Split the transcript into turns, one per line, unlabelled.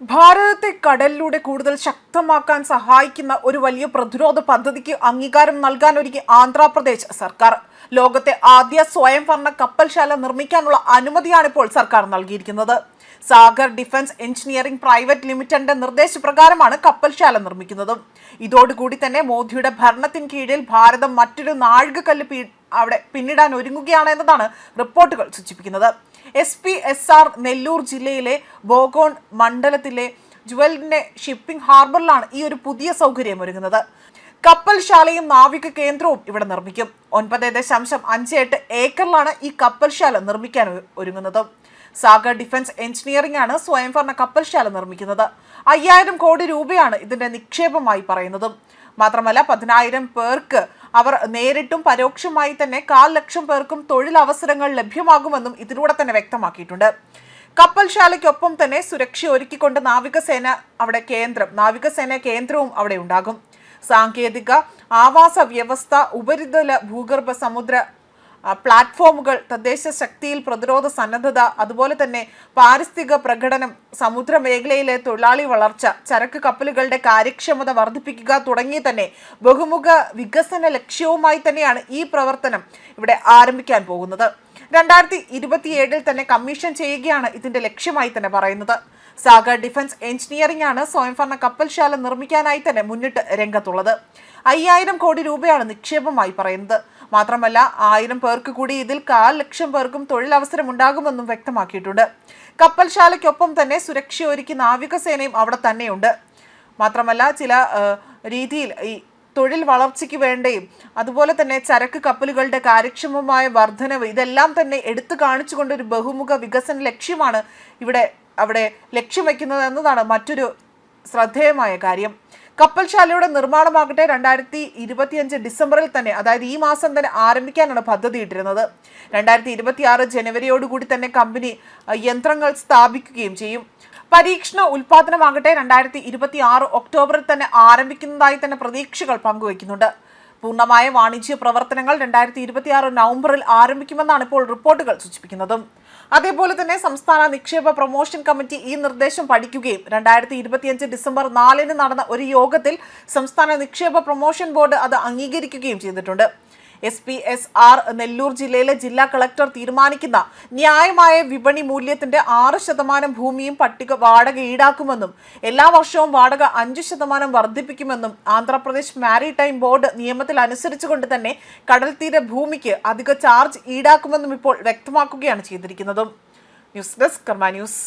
ഭാരതത്തെ കടലിലൂടെ കൂടുതൽ ശക്തമാക്കാൻ സഹായിക്കുന്ന ഒരു വലിയ പ്രതിരോധ പദ്ധതിക്ക് അംഗീകാരം നൽകാൻ ഒരുക്കി ആന്ധ്രാപ്രദേശ് സർക്കാർ. ലോകത്തെ ആദ്യ സ്വയംഭരണ കപ്പൽശാല നിർമ്മിക്കാനുള്ള അനുമതിയാണ് ഇപ്പോൾ സർക്കാർ നൽകിയിരിക്കുന്നത്. സാഗർ ഡിഫൻസ് എഞ്ചിനീയറിംഗ് പ്രൈവറ്റ് ലിമിറ്റഡിന്റെ നിർദ്ദേശപ്രകാരമാണ് കപ്പൽശാല നിർമ്മിക്കുന്നത്. ഇതോടുകൂടി തന്നെ മോദിയുടെ ഭരണത്തിന് കീഴിൽ ഭാരതം മറ്റൊരു നാഴികക്കല്ല് അവിടെ പിന്നിടാൻ ഒരുങ്ങുകയാണ് എന്നതാണ് റിപ്പോർട്ടുകൾ സൂചിപ്പിക്കുന്നത്. S P S R Nellore ജില്ലയിലെ ബോഗോൺ മണ്ഡലത്തിലെ ജുവലിന്റെ ഷിപ്പിംഗ് ഹാർബറിലാണ് ഈ ഒരു പുതിയ സൗകര്യം ഒരുങ്ങുന്നത്. കപ്പൽശാലയും നാവിക കേന്ദ്രവും ഇവിടെ നിർമ്മിക്കും. ഒൻപത് ദശാംശം അഞ്ച് എട്ട് ഏക്കറിലാണ് ഈ കപ്പൽശാല നിർമ്മിക്കാൻ ഒരുങ്ങുന്നത്. സാഗർ ഡിഫൻസ് എഞ്ചിനീയറിംഗ് ആണ് സ്വയംഭരണ കപ്പൽശാല നിർമ്മിക്കുന്നത്. അയ്യായിരം കോടി രൂപയാണ് ഇതിന്റെ നിക്ഷേപമായി പറയുന്നതും. മാത്രമല്ല പതിനായിരം പേർക്ക് അവർ നേരിട്ടും പരോക്ഷമായി തന്നെ കാൽ ലക്ഷം പേർക്കും തൊഴിലവസരങ്ങൾ ലഭ്യമാകുമെന്നും ഇതിലൂടെ തന്നെ വ്യക്തമാക്കിയിട്ടുണ്ട്. കപ്പൽശാലയ്ക്കൊപ്പം തന്നെ സുരക്ഷ ഒരുക്കിക്കൊണ്ട് നാവികസേന അവിടെ കേന്ദ്രം നാവികസേന കേന്ദ്രവും അവിടെ ഉണ്ടാകും. സാങ്കേതിക ആവാസ വ്യവസ്ഥ ഉപരിതല ഭൂഗർഭ സമുദ്ര പ്ലാറ്റ്ഫോമുകൾ തദ്ദേശ ശക്തിയിൽ പ്രതിരോധ സന്നദ്ധത അതുപോലെ തന്നെ പാരിസ്ഥിതിക പ്രകടനം സമുദ്ര മേഖലയിലെ തൊഴിലാളി വളർച്ച ചരക്ക് കപ്പലുകളുടെ കാര്യക്ഷമത വർദ്ധിപ്പിക്കുക തുടങ്ങി തന്നെ ബഹുമുഖ വികസന ലക്ഷ്യവുമായി തന്നെയാണ് ഈ പ്രവർത്തനം ഇവിടെ ആരംഭിക്കാൻ പോകുന്നത്. രണ്ടായിരത്തി ഇരുപത്തിയേഴിൽ തന്നെ കമ്മീഷൻ ചെയ്യുകയാണ് ഇതിന്റെ ലക്ഷ്യമായി തന്നെ പറയുന്നത്. സാഗർ ഡിഫൻസ് എഞ്ചിനീയറിംഗ് ആണ് സ്വയംഭരണ കപ്പൽശാല നിർമ്മിക്കാനായി തന്നെ മുന്നിട്ട് രംഗത്തുള്ളത്. അയ്യായിരം കോടി രൂപയാണ് നിക്ഷേപമായി പറയുന്നത്. മാത്രമല്ല ആയിരം പേർക്ക് കൂടി ഇതിൽ കാൽ ലക്ഷം പേർക്കും തൊഴിലവസരം ഉണ്ടാകുമെന്നും വ്യക്തമാക്കിയിട്ടുണ്ട്. കപ്പൽശാലയ്ക്കൊപ്പം തന്നെ സുരക്ഷ ഒരുക്കി നാവികസേനയും അവിടെ തന്നെയുണ്ട്. മാത്രമല്ല ചില രീതിയിൽ ഈ തൊഴിൽ വളർച്ചയ്ക്ക് വേണ്ടിയും അതുപോലെ തന്നെ ചരക്ക് കപ്പലുകളുടെ കാര്യക്ഷമമായ വർധനവ് ഇതെല്ലാം തന്നെ എടുത്തു കാണിച്ചുകൊണ്ട് ഒരു ബഹുമുഖ വികസന ലക്ഷ്യമാണ് ഇവിടെ അവിടെ ലക്ഷ്യം വയ്ക്കുന്നത് എന്നതാണ് മറ്റൊരു ശ്രദ്ധേയമായ കാര്യം. കപ്പൽശാലയുടെ നിർമ്മാണമാകട്ടെ രണ്ടായിരത്തി ഇരുപത്തിയഞ്ച് ഡിസംബറിൽ തന്നെ അതായത് ഈ മാസം തന്നെ ആരംഭിക്കാനാണ് പദ്ധതി ഇട്ടിരുന്നത്. രണ്ടായിരത്തി ഇരുപത്തി ആറ് ജനുവരിയോടുകൂടി തന്നെ കമ്പനി യന്ത്രങ്ങൾ സ്ഥാപിക്കുകയും ചെയ്യും. പരീക്ഷണ ഉൽപാദനമാകട്ടെ രണ്ടായിരത്തി ഇരുപത്തി ആറ് ഒക്ടോബറിൽ തന്നെ ആരംഭിക്കുന്നതായി തന്നെ പ്രതീക്ഷകൾ പങ്കുവയ്ക്കുന്നുണ്ട്. പൂർണമായ വാണിജ്യ പ്രവർത്തനങ്ങൾ രണ്ടായിരത്തി ഇരുപത്തി ആറ് നവംബറിൽ ആരംഭിക്കുമെന്നാണ് ഇപ്പോൾ റിപ്പോർട്ടുകൾ സൂചിപ്പിക്കുന്നതും. അതേപോലെ തന്നെ സംസ്ഥാന നിക്ഷേപ പ്രൊമോഷൻ കമ്മിറ്റി ഈ നിർദ്ദേശം പഠിക്കുകയും രണ്ടായിരത്തി ഇരുപത്തിയഞ്ച് ഡിസംബർ നാലിന് നടന്ന ഒരു യോഗത്തിൽ സംസ്ഥാന നിക്ഷേപ പ്രൊമോഷൻ ബോർഡ് അത് അംഗീകരിക്കുകയും ചെയ്തിട്ടുണ്ട്. S P S R Nellore ജില്ലയിലെ ജില്ലാ കളക്ടർ തീരുമാനിക്കുന്ന ന്യായമായ വിപണി മൂല്യത്തിന്റെ ആറ് ശതമാനം ഭൂമിയും പട്ടിക വാടക ഈടാക്കുമെന്നും എല്ലാ വർഷവും വാടക അഞ്ച് ശതമാനം വർദ്ധിപ്പിക്കുമെന്നും ആന്ധ്രാപ്രദേശ് മാരിടൈം ബോർഡ് നിയമത്തിൽ അനുസരിച്ചുകൊണ്ട് തന്നെ കടൽത്തീര ഭൂമിക്ക് അധിക ചാർജ് ഈടാക്കുമെന്നും ഇപ്പോൾ വ്യക്തമാക്കുകയാണ് ചെയ്തിരിക്കുന്നത്. News desk Karma news.